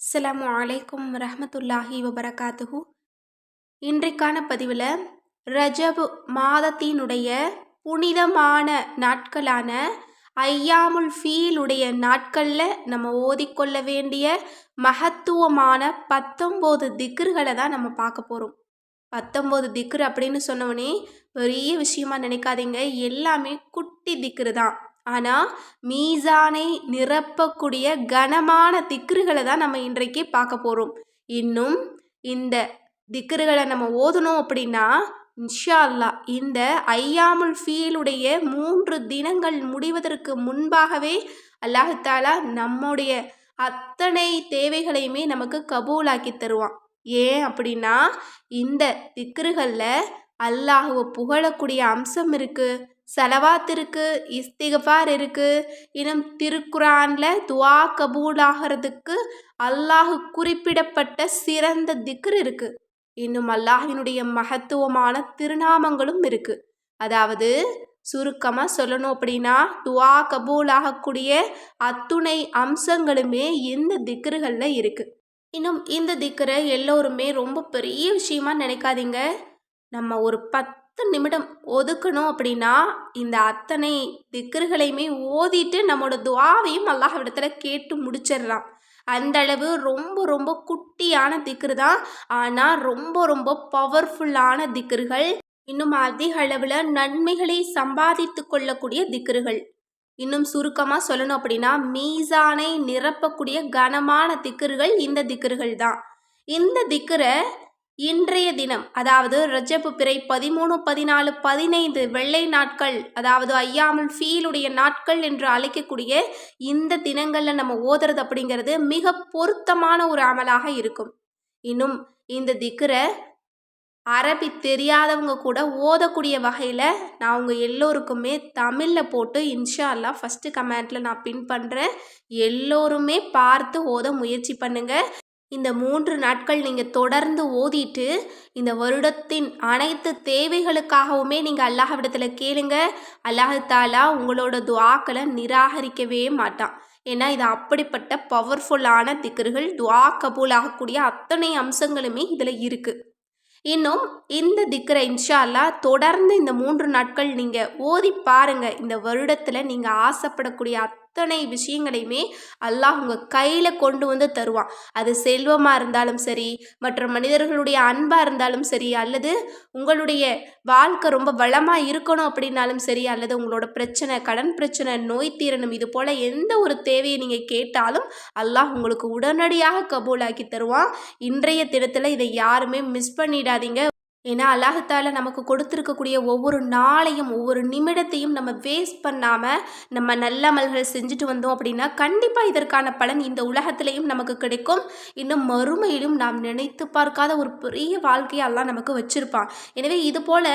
அஸ்லாம் அலைக்கும் ரஹமத்துல்லாஹி வபரகாத்துஹு. இன்றைக்கான பதிவில் ரஜபு மாதத்தினுடைய புனிதமான நாட்களான ஐயாமுல் ஃபீலுடைய நாட்களில் நம்ம ஓதிக்கொள்ள வேண்டிய மகத்துவமான பத்தொம்போது திக்ருகளை தான் நம்ம பார்க்க போகிறோம் பத்தொம்போது திக்ரு அப்படின்னு சொன்னவொடனே பெரிய விஷயமா நினைக்காதீங்க. எல்லாமே குட்டி திக்ரு தான். ஆனால் மீசானை நிரப்பக்கூடிய கனமான திக்ருகளை தான் நம்ம இன்றைக்கு பார்க்க போகிறோம் இன்னும் இந்த திக்ருகளை நம்ம ஓதணும் அப்படின்னா இன்ஷா அல்லா இந்த ஐயாமுல் ஃபீலுடைய மூன்று தினங்கள் முடிவதற்கு முன்பாகவே அல்லாஹாலா நம்முடைய அத்தனை தேவைகளையுமே நமக்கு கபூலாக்கி தருவான். ஏன் அப்படின்னா இந்த திக்ருகளில் அல்லாஹுவை புகழக்கூடிய அம்சம் இருக்குது செலவாத் இருக்குது இஸ்திகஃபார் இருக்குது இன்னும் திருக்குரானில் துவா கபூலாகிறதுக்கு அல்லாஹு குறிப்பிடப்பட்ட சிறந்த திக்ர் இருக்குது இன்னும் அல்லாஹினுடைய மகத்துவமான திருநாமங்களும் இருக்குது அதாவது சுருக்கமாக சொல்லணும் அப்படின்னா துவா கபூல் ஆகக்கூடிய அத்துணை அம்சங்களுமே இந்த திக்ருகளில் இருக்குது இன்னும் இந்த திக்கரை எல்லோருமே ரொம்ப பெரிய விஷயமா நினைக்காதீங்க. நம்ம ஒரு பத்து நிமிடம் ஒதுக்கணும் அப்படின்னா இந்த அத்தனை திக்கர்களையுமே ஓதிட்டு நம்மளோட துவாவையும் அல்லாஹ்விடத்துல கேட்டு முடிச்சிடலாம். அந்த அளவு ரொம்ப ரொம்ப குட்டியான திக்ரு தான். ஆனால் ரொம்ப ரொம்ப பவர்ஃபுல்லான திக்ருகள் இன்னும் அதிக அளவில் நன்மைகளை சம்பாதித்து கொள்ளக்கூடிய திக்ருகள் இன்னும் சுருக்கமாக சொல்லணும் அப்படின்னா மீசானை நிரப்பக்கூடிய கனமான திக்கர்கள் இந்த திக்கர்கள் தான். இந்த திக்கரை இன்றைய தினம் அதாவது ரஜப்பு பிறை பதிமூணு பதினாலு பதினைந்து வெள்ளை நாட்கள் அதாவது ஐயாமல் ஃபீலுடைய நாட்கள் என்று அழைக்கக்கூடிய இந்த தினங்களில் நம்ம ஓதுறது அப்படிங்கிறது மிக பொருத்தமான ஒரு அமலாக இருக்கும். இன்னும் இந்த திக்கரை அரபி தெரியாதவங்க கூட ஓதக்கூடிய வகையில் நான் அவங்க எல்லோருக்குமே தமிழில் போட்டு இன்ஷா அல்லா ஃபஸ்ட்டு கமெண்ட்டில் நான் பின் பண்ணுறேன் எல்லோருமே பார்த்து ஓத முயற்சி பண்ணுங்கள் இந்த மூன்று நாட்கள் நீங்கள் தொடர்ந்து ஓதிட்டு இந்த வருடத்தின் அனைத்து தேவைகளுக்காகவுமே நீங்கள் அல்லாஹ்விடத்தில் கேளுங்க. அல்லாஹு தாலா உங்களோட துவாக்களை நிராகரிக்கவே மாட்டான். ஏன்னா இது அப்படிப்பட்ட பவர்ஃபுல்லான திக்கர்கள் துவா கபூல் ஆகக்கூடிய அத்தனை அம்சங்களுமே இதில் இருக்குது இன்னும் இந்த திக்கரை இன்ஷா அல்லா தொடர்ந்து இந்த மூன்று நாட்கள் நீங்கள் ஓதி பாருங்கள் இந்த வருடத்தில் நீங்கள் ஆசைப்படக்கூடிய அத்தனை விஷயங்களையுமே அல்லாஹ் உங்கள் கையில் கொண்டு வந்து தருவான். அது செல்வமாக இருந்தாலும் சரி மற்ற மனிதர்களுடைய அன்பாக இருந்தாலும் சரி அல்லது உங்களுடைய வாழ்க்கை ரொம்ப வளமாக இருக்கணும் அப்படின்னாலும் சரி அல்லது உங்களோட பிரச்சனை கடன் பிரச்சனை நோய் தீரணும் இது போல் எந்த ஒரு தேவையை நீங்கள் கேட்டாலும் அல்லாஹ் உங்களுக்கு உடனடியாக கபூலாக்கி தருவான். இன்றைய தினத்தில் இதை யாருமே மிஸ் பண்ணிடாதீங்க. ஏன்னா அல்லாஹத்தால நமக்கு கொடுத்துருக்கக்கூடிய ஒவ்வொரு நாளையும் ஒவ்வொரு நிமிடத்தையும் நம்ம வேஸ்ட் பண்ணாமல் நம்ம நல்லமல்கள் செஞ்சுட்டு வந்தோம் அப்படின்னா கண்டிப்பாக இதற்கான பலன் இந்த உலகத்திலையும் நமக்கு கிடைக்கும். இன்னும் மறுமையிலும் நாம் நினைத்து பார்க்காத ஒரு பெரிய வாழ்க்கையை எல்லாம் நமக்கு வச்சுருப்பான். எனவே இது போல்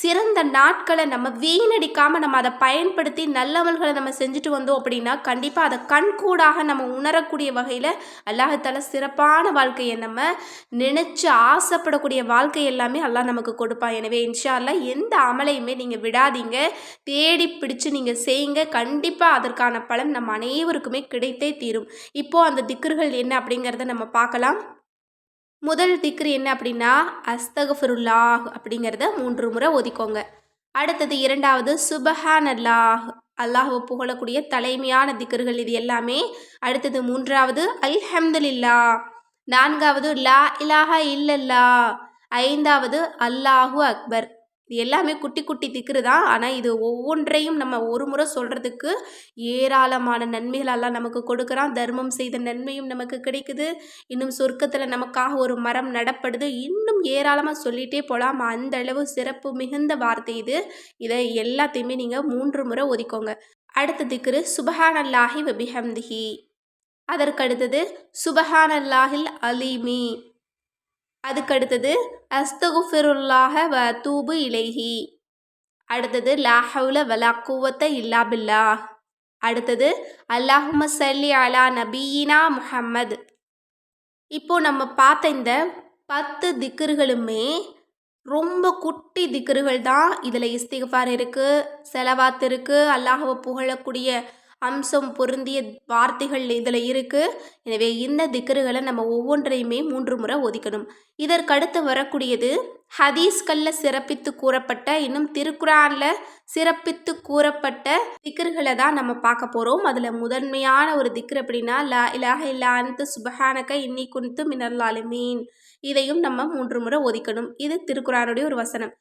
சிறந்த நாட்களை நம்ம வீணடிக்காமல் நம்ம அதை பயன்படுத்தி நல்லமல்களை நம்ம செஞ்சுட்டு வந்தோம் அப்படின்னா கண்டிப்பாக அதை கண்கூடாக நம்ம உணரக்கூடிய வகையில் அல்லாஹத்தால சிறப்பான வாழ்க்கையை நம்ம நினச்சி ஆசைப்படக்கூடிய வாழ்க்கை எல்லாமே அல்லாஹ் நமக்கு கொடுப்பான். எனவே இன்ஷா அல்லா எந்த அமலையுமே நீங்கள் விடாதீங்க. தேடி பிடிச்சு நீங்கள் செய்யுங்க. கண்டிப்பாக அதற்கான பலன் நம்ம அனைவருக்குமே கிடைத்தே தீரும். இப்போது அந்த திக்ருகள் என்ன அப்படிங்கிறத நம்ம பார்க்கலாம். முதல் திக்ரு என்ன அப்படின்னா அஸ்தகஃபருல்லாஹ் அப்படிங்கிறத மூன்று முறை ஒதுக்கோங்க அடுத்தது இரண்டாவது சுபஹான் அல்லாஹ் அல்லாஹுவை புகழக்கூடிய தலைமையான திக்கர்கள் இது எல்லாமே. அடுத்தது மூன்றாவது அல்ஹம்துலில்லா நான்காவது லா இலாஹா இல்லல்லா ஐந்தாவது அல்லாஹு அக்பர். இது எல்லாமே குட்டி குட்டி திக்ரு தான். ஆனால் இது ஒவ்வொன்றையும் நம்ம ஒரு முறை சொல்கிறதுக்கு ஏராளமான நன்மைகளெல்லாம் நமக்கு கொடுக்குறான். தர்மம் செய்த நன்மையும் நமக்கு கிடைக்குது. இன்னும் சொர்க்கத்தில் நமக்காக ஒரு மரம் நடப்படுது. இன்னும் ஏராளமாக சொல்லிகிட்டே போகலாம் அந்த அளவு சிறப்பு மிகுந்த வார்த்தை இது. இதை எல்லாத்தையுமே நீங்கள் மூன்று முறை ஒதுக்கோங்க. அடுத்த திக்ரு சுபஹானல்லாஹி வபிஹம்திஹி அதற்கடுத்தது சுபஹானல்லாஹில் அல்லாஹில் அதுக்கடுத்தது அஸ்தகுஃபிருல்லாஹ வ தூபு இலைஹி. அடுத்தது லாஹவுல வலா குவத்த இல்லா பில்லா அடுத்தது அல்லாஹும சல்லி அலா நபீனா முஹம்மது. இப்போ நம்ம பார்த்த இந்த பத்து திக்கர்களுமே ரொம்ப குட்டி திக்கர்கள் தான். இதில் இஸ்திகஃபார் இருக்குது செலவாத் இருக்குது அல்லாஹவை புகழக்கூடிய அம்சம் பொருந்திய வார்த்தைகள் இதில் இருக்குது எனவே இந்த திக்கருகளை நம்ம ஒவ்வொன்றையுமே மூன்று முறை ஒதுக்கணும். இதற்கடுத்து வரக்கூடியது ஹதீஸ்களில் சிறப்பித்து கூறப்பட்ட இன்னும் திருக்குறானில் சிறப்பித்து கூறப்பட்ட திக்கர்களை தான் நம்ம பார்க்க போகிறோம் அதில் முதன்மையான ஒரு திக்கர் அப்படின்னா லா இலாக இல்லா அன்து சுபஹானக இன்னி குன்த்து மினல்லாலுமீன் இதையும் நம்ம மூன்று முறை ஒதுக்கணும். இது திருக்குறானுடைய ஒரு வசனம்.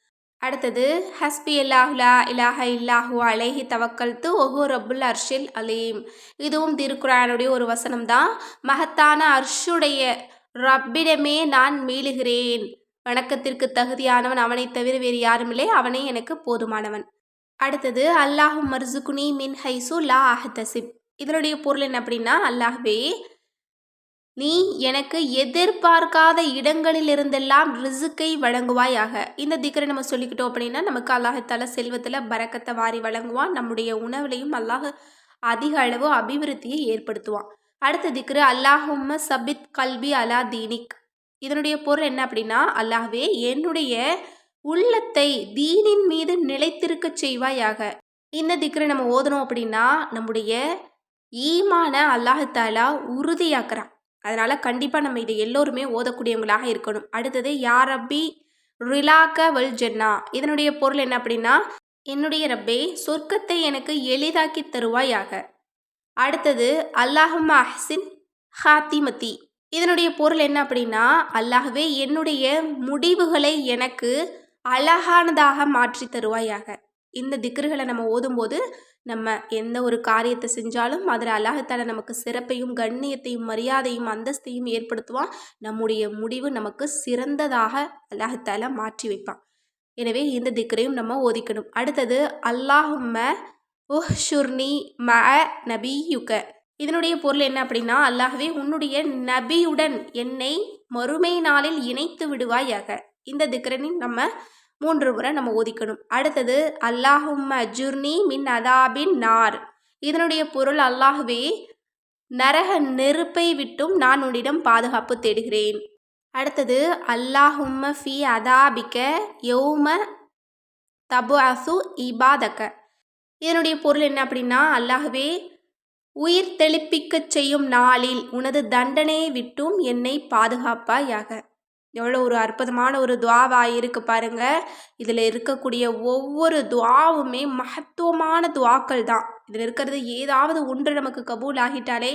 அடுத்தது ஹஸ்பி அல்லாஹுலா இலாஹ இல்லாஹு அலேஹி தவக்கல்த்து ஒஹு ரபுல் அர்ஷில் அலீம். இதுவும் திருக்குறானுடைய ஒரு வசனம் தான் மகத்தான அர்ஷுடைய ரப்பிடமே நான் மீளுகிறேன். வணக்கத்திற்கு தகுதியானவன் அவனை தவிர வேறு யாருமில்லை அவனே எனக்கு போதுமானவன். அடுத்தது அல்லாஹு மர்சுகுனி மின் ஹைசு லா அஹ்தசிப். இதனுடைய பொருள் என்ன அப்படின்னா அல்லாஹ்வே நீ எனக்கு எதிர்பார்க்காத இடங்களிலிருந்தெல்லாம் ரிசுக்கை வழங்குவாயாக. இந்த திக்கரை நம்ம சொல்லிக்கிட்டோம் அப்படின்னா நமக்கு அல்லாஹத்தால செல்வத்தில் பறக்கத்தை வாரி வழங்குவான். நம்முடைய உணவுலையும் அல்லாஹ் அதிக அளவு அபிவிருத்தியை ஏற்படுத்துவான். அடுத்த திக்ரு அல்லாஹும்ம சபித் கல்வி அலா தீனிக். இதனுடைய பொருள் என்ன அப்படின்னா அல்லாஹ்வே என்னுடைய உள்ளத்தை தீனின் மீது நிலைத்திருக்க செய்வாயாக. இந்த திக்கரை நம்ம ஓதணும் அப்படின்னா நம்முடைய ஈமான அல்லாஹாலா உறுதியாக்குறான். அதனால் கண்டிப்பாக நம்ம இதை எல்லோருமே ஓதக்கூடியவங்களாக இருக்கணும். அடுத்தது யார் ரப்பி? ரிலாக்க வல் ஜென்னா. இதனுடைய பொருள் என்ன அப்படின்னா என்னுடைய ரப்பே சொர்க்கத்தை எனக்கு எளிதாக்கி தருவாயாக. அடுத்தது அல்லாஹும் அஹ்சின் ஹாத்திமதி. இதனுடைய பொருள் என்ன அப்படின்னா அல்லாஹவே என்னுடைய முடிவுகளை எனக்கு அழகானதாக மாற்றி தருவாயாக. இந்த திக்ருகளை நம்ம ஓதும்போது நம்ம எந்த ஒரு காரியத்தை செஞ்சாலும் அதில் அல்லாஹத்தால நமக்கு சிறப்பையும் கண்ணியத்தையும் மரியாதையும் அந்தஸ்தையும் ஏற்படுத்துவான். நம்முடைய முடிவு நமக்கு சிறந்ததாக அல்லாஹத்தால மாற்றி வைப்பான். எனவே இந்த திக்கரையும் நம்ம ஓதிக்கணும். அடுத்தது அல்லாஹும்ம உஹ் ஷுர்னி ம நபி யுக இதனுடைய பொருள் என்ன அப்படின்னா அல்லாஹவே உன்னுடைய நபியுடன் என்னை மறுமை நாளில் இணைத்து விடுவாயாக. இந்த திக்கரனின் நம்ம மூன்று முறை நம்ம ஓதிக்கணும். அடுத்தது அல்லாஹும் அஜுர்னி மின் அதாபின் நார். இதனுடைய பொருள் அல்லாஹுவே நரக நெருப்பை விட்டும் நான் உன்னிடம் பாதுகாப்பு தேடுகிறேன். அடுத்தது அல்லாஹும்ம ஃபி அதாபிக்க யௌம தபு அசு இபாதக்க இதனுடைய பொருள் என்ன அப்படின்னா அல்லாஹுவே உயிர் தெளிப்பிக்கச் செய்யும் நாளில் உனது தண்டனையை விட்டும் என்னை பாதுகாப்பாயாக. எவ்வளோ ஒரு அற்புதமான ஒரு துவாவாக இருக்குது பாருங்கள் இதில் இருக்கக்கூடிய ஒவ்வொரு துவாவுமே மகத்துவமான துவாக்கள் தான். இதில் இருக்கிறது ஏதாவது ஒன்று நமக்கு கபூல் ஆகிட்டாலே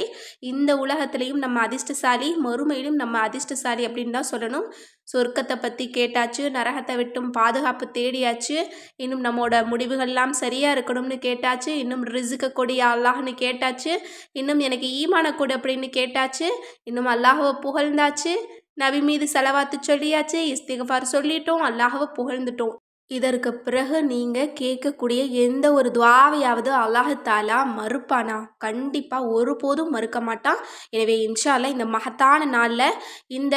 இந்த உலகத்துலேயும் நம்ம அதிர்ஷ்டசாலி மறுமையிலும் நம்ம அதிர்ஷ்டசாலி அப்படின்னு தான் சொல்லணும். சொர்க்கத்தை பற்றி கேட்டாச்சு நரகத்தை விட்டும் பாதுகாப்பு தேடியாச்சு இன்னும் நம்மளோட முடிவுகள்லாம் சரியாக இருக்கணும்னு கேட்டாச்சு இன்னும் ரிசுக்க கொடி அல்லாஹ்னு கேட்டாச்சு இன்னும் எனக்கு ஈமான கொடு அப்படின்னு கேட்டாச்சு இன்னும் அல்லாஹவை புகழ்ந்தாச்சு நபி மீது செலவாத்து சொல்லியாச்சு இஸ்திகஃபார் சொல்லிட்டோம் அல்லாஹவை புகழ்ந்துட்டோம். இதற்கு பிறகு நீங்கள் கேட்கக்கூடிய எந்த ஒரு துவாவையாவது அல்லாஹாலா மறுப்பானா? கண்டிப்பாக ஒருபோதும் மறுக்க மாட்டான். எனவே இன்ஷால்ல இந்த மகத்தான நாளில் இந்த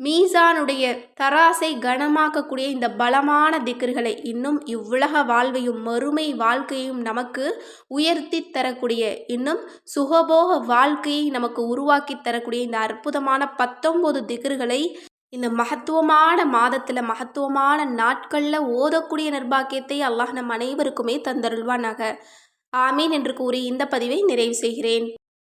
மீசானுடைய தராசை கனமாக்கக்கூடிய இந்த பலமான திக்கர்களை இன்னும் இவ்வுலக வாழ்வையும் மறுமை வாழ்க்கையும் நமக்கு உயர்த்தி தரக்கூடிய இன்னும் சுகபோக வாழ்க்கையை நமக்கு உருவாக்கி தரக்கூடிய இந்த அற்புதமான பத்தொம்போது திக்கர்களை இந்த மகத்துவமான மாதத்தில் மகத்துவமான நாட்களில் ஓதக்கூடிய நிர்பாக்கியத்தை அல்லாஹ் நம் அனைவருக்குமே தந்தருள்வானாக. ஆமீன் என்று கூறி இந்த பதிவை நிறைவு செய்கிறேன்.